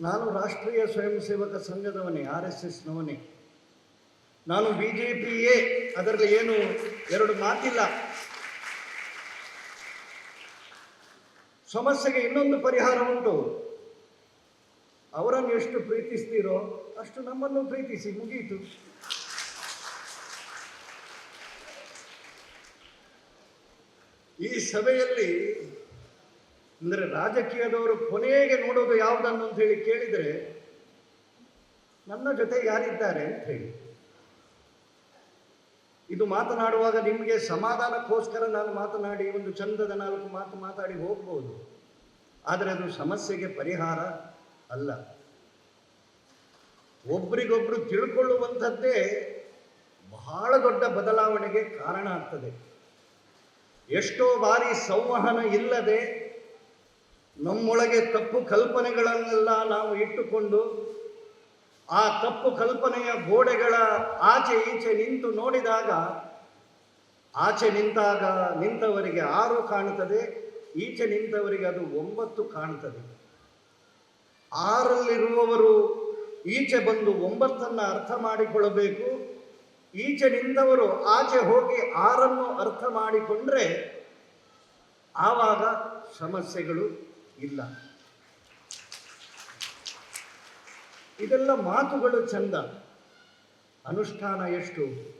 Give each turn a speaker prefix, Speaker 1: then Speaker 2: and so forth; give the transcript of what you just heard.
Speaker 1: ನಾನು ರಾಷ್ಟ್ರೀಯ ಸ್ವಯಂ ಸೇವಕ ಸಂಘದವನೇ, ಆರ್ ಎಸ್ ಎಸ್ನವನೇ. ನಾನು ಬಿ ಜೆ ಪಿಯೇ, ಅದರಲ್ಲಿ ಏನು ಎರಡು ಮಾತಿಲ್ಲ. ಸಮಸ್ಯೆಗೆ ಇನ್ನೊಂದು ಪರಿಹಾರ ಉಂಟು. ಅವರನ್ನು ಎಷ್ಟು ಪ್ರೀತಿಸ್ತೀರೋ ಅಷ್ಟು ನಮ್ಮನ್ನು ಪ್ರೀತಿಸಿ ಮುಗಿಯಿತು ಈ ಸಭೆಯಲ್ಲಿ ಅಂದರೆ ರಾಜಕೀಯದವರು ಕೊನೆಗೆ ನೋಡೋದು ಯಾವುದನ್ನು ಅಂತ ಹೇಳಿ ಕೇಳಿದರೆ, ನನ್ನ ಜೊತೆ ಯಾರಿದ್ದಾರೆ ಅಂತ ಹೇಳಿ. ಇದು ಮಾತನಾಡುವಾಗ ನಿಮಗೆ ಸಮಾಧಾನಕ್ಕೋಸ್ಕರ ನಾನು ಮಾತನಾಡಿ, ಒಂದು ಚಂದದ ನಾಲ್ಕು ಮಾತು ಮಾತಾಡಿ ಹೋಗ್ಬೋದು. ಆದರೆ ಅದು ಸಮಸ್ಯೆಗೆ ಪರಿಹಾರ ಅಲ್ಲ. ಒಬ್ರಿಗೊಬ್ರು ತಿಳ್ಕೊಳ್ಳುವಂಥದ್ದೇ ಬಹಳ ದೊಡ್ಡ ಬದಲಾವಣೆಗೆ ಕಾರಣ ಆಗ್ತದೆ. ಎಷ್ಟೋ ಬಾರಿ ಸಂವಹನ ಇಲ್ಲದೆ ನಮ್ಮೊಳಗೆ ತಪ್ಪು ಕಲ್ಪನೆಗಳನ್ನೆಲ್ಲ ನಾವು ಇಟ್ಟುಕೊಂಡು ಆ ತಪ್ಪು ಕಲ್ಪನೆಯ ಗೋಡೆಗಳ ಆಚೆ ಈಚೆ ನಿಂತು ನೋಡಿದಾಗ, ಆಚೆ ನಿಂತಾಗ ನಿಂತವರಿಗೆ ಆರು ಕಾಣುತ್ತದೆ, ಈಚೆ ನಿಂತವರಿಗೆ ಅದು ಒಂಬತ್ತು ಕಾಣುತ್ತದೆ. ಆರಲ್ಲಿರುವವರು ಈಚೆ ಬಂದು ಒಂಬತ್ತನ್ನು ಅರ್ಥ ಮಾಡಿಕೊಳ್ಳಬೇಕು, ಈಚೆ ನಿಂತವರು ಆಚೆ ಹೋಗಿ ಆರನ್ನು ಅರ್ಥ ಮಾಡಿಕೊಂಡ್ರೆ ಆವಾಗ ಸಮಸ್ಯೆಗಳು ಇಲ್ಲ. ಇದೆಲ್ಲ ಮಾತುಗಳು ಚಂದ. ಅನುಷ್ಠಾನ ಎಷ್ಟು?